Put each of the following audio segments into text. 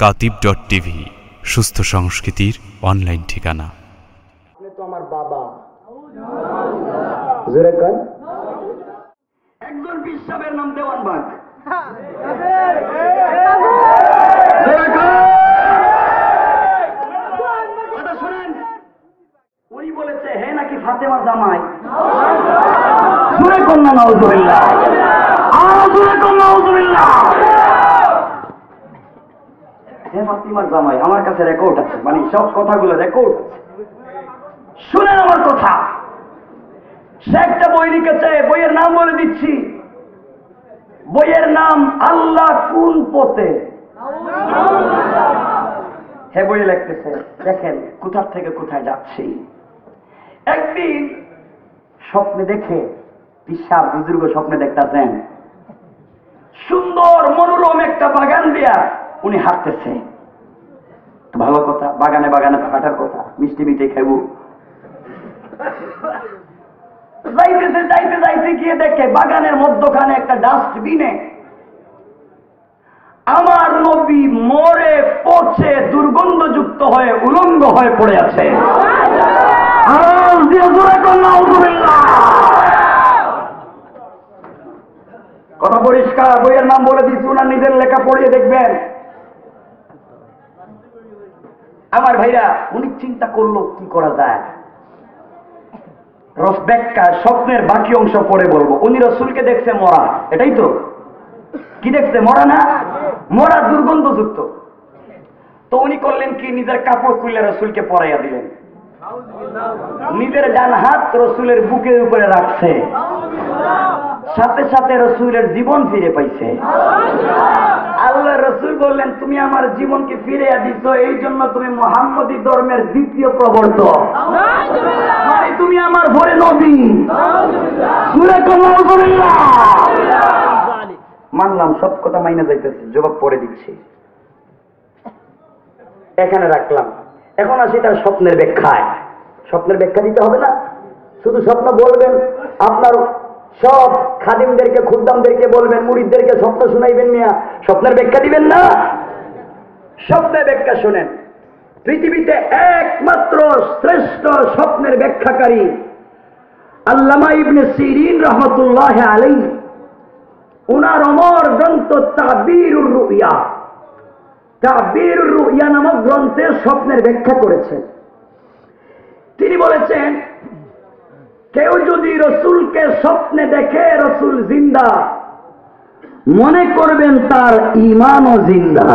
কাতিব dot TV সুস্থ সংস্কৃতির online ঠিকানা। তো আমার বাবা। জোরে কন একজন বিশ্বাবের নাম উনি বলেছে হে নাকি ফাতেমার জামাই? জোরে কন্যা নওজুবিল্লাহ আরও জোরে কন্যা নওজুবিল্লাহ হে ফাতিমার জামাই, আমার কাছে রেকর্ড আছে মানে সব কথাগুলো রেকর্ড আছে। শুনেন আমার কথা। সে একটা বই লিখেছে, বইয়ের নাম বলে দিচ্ছি। বইয়ের নাম আল্লাহ কোন পথে? হে বই লিখতেছে, দেখেন কোথার থেকে কোথায় যাচ্ছি। একদিন স্বপ্নে দেখে বিশ্বাস বুজুর্গ স্বপ্নে দেখতেছেন। সুন্দর মনোরম একটা বাগান দিয়া। উনি হাঁটতেছে। ভালো কথা, বাগানে বাগানে হাঁটার কথা, মিষ্টি মিঠে খাইব। যাইতেছে, যাইতে যাইতে গিয়ে দেখে বাগানের মধ্যখানে একটা ডাস্টবিনে আমার নবী মরে পচে দুর্গন্ধযুক্ত হয়ে, উলঙ্গ হয়ে পড়ে আছে। কথা পরিষ্কার, বইয়ের নাম বলে দিচ্ছি, ওনার নিজের লেখা পড়িয়ে দেখবেন। আমার ভাইরা, উনি চিন্তা করল, কি করা যায়? স্বপ্নের বাকি অংশ পরে বলব। উনি রসুলকে দেখছে মরা। এটাই তো। কি দেখছে, মরা না? মরা দুর্গন্ধযুক্ত। তো উনি করলেন কি? নিজের কাপড় খুলে রসুলকে পরাইয়া দিলেন। নিজের ডান হাত রসুলের বুকের উপরে রাখছে। সাথে সাথে রসুলের জীবন ফিরে পাইছে। আল্লাহ রসুল বললেন তুমি আমার জীবনকে ফিরে দিছ এই জন্য তুমি মোহাম্মদী ধর্মের দ্বিতীয় প্রবর্তক। মানে তুমি আমার ভরে নবী। নাউজুবিল্লাহ। মানলাম সব কথা মাইনে যাইতেছে জবাব পরে দিচ্ছি। এখানে রাখলাম। এখন আসি তার স্বপ্নের ব্যাখ্যায়। স্বপ্নের ব্যাখ্যা দিতে হবে না? শুধু স্বপ্ন বলবেন আপনার সব খাদিমদেরকে, খুদ্দামদেরকে বলবেন মুরিদদেরকে স্বপ্ন শুনাইবেন মিয়া। স্বপ্নের ব্যাখ্যা দিবেন না? স্বপ্নের ব্যাখ্যা শোনেন। পৃথিবীতে একমাত্র শ্রেষ্ঠ স্বপ্নের ব্যাখ্যাকারী আল্লামা ইবনে সিরিন রহমতুল্লাহ আলাই উনার অমর গ্রন্থ তাবিরুর রুইয়া। তাবিরুর রুইয়া নামক গ্রন্থে স্বপ্নের ব্যাখ্যা করেছেন। তিনি বলেছেন কেউ যদি রসুলকে স্বপ্নে দেখে রসুল জিন্দা, মনে করবেন তার ইমানও জিন্দা।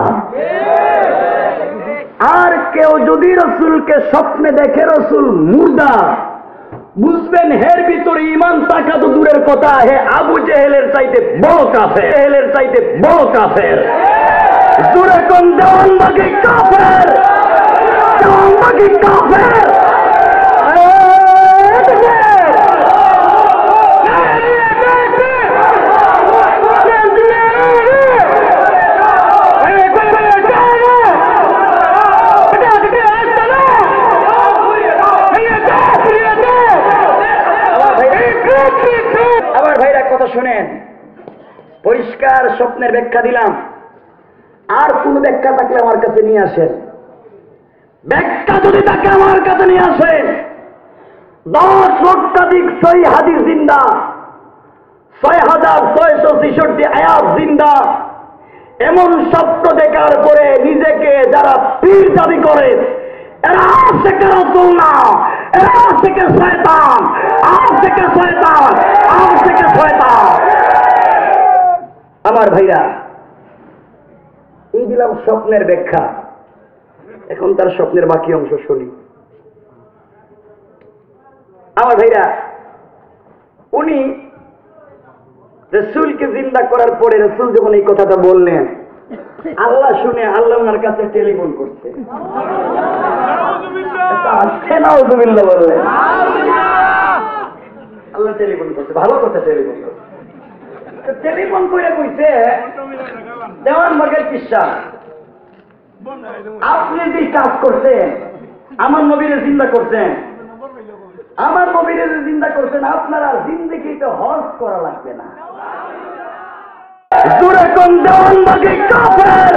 আর কেউ যদি রসুলকে স্বপ্নে দেখে রসুল মুর্দা, বুঝবেন হের ভিতরে ইমান থাকা তো দূরের কথা। হে আবু জেহেলের চাইতে বড় কাফের। জেহেলের চাইতে বড় কাফের। দূরে কোন দেওয়ান বাকি কাফের? দেওয়ান বাকি কাফের? শোনেন, পরিষ্কার স্বপ্নের ব্যাখ্যা দিলাম। আর কোন ব্যাখ্যা থাকলে আমার কাছে নিয়ে আসেন। ব্যাখ্যা যদি তাকে আমার কাছে নিয়ে আসেন। দশ লক্ষাধিক ছয় হাদিস জিন্দা। ছয় হাজার ছয়শো ছেষট্টি আয়াত জিন্দা। এমন স্বপ্ন দেখার পরে নিজেকে যারা পীর দাবি করে, এরা থেকে রসুল না, এরা থেকে শয়তান আজ থেকে শয়তান আজ থেকে শয়তান আমার ভাইরা এই দিলাম স্বপ্নের ব্যাখ্যা। এখন তার স্বপ্নের বাকি অংশ শুনি। আমার ভাইরা উনি রসুলকে জিন্দা করার পরে রসুল যখন এই কথাটা বললেন আল্লাহ শুনে আল্লাহ ওনার কাছে টেলিফোন করছে। বললেন। আল্লাহ টেলিফোন করছে ভালো কথা টেলিফোন করছে। টেলিফোন করে কইছে, দেওয়ান মার্গের কিসা? আপনি যে কাজ করছেন, আমার নবীরে চিন্তা করছেন, আমার নবীরে যে চিন্তা করছেন, আপনারা জিন্দগিতে হজ করা লাগবে না। দূরে কোন দেওয়ান মার্গের কাফের?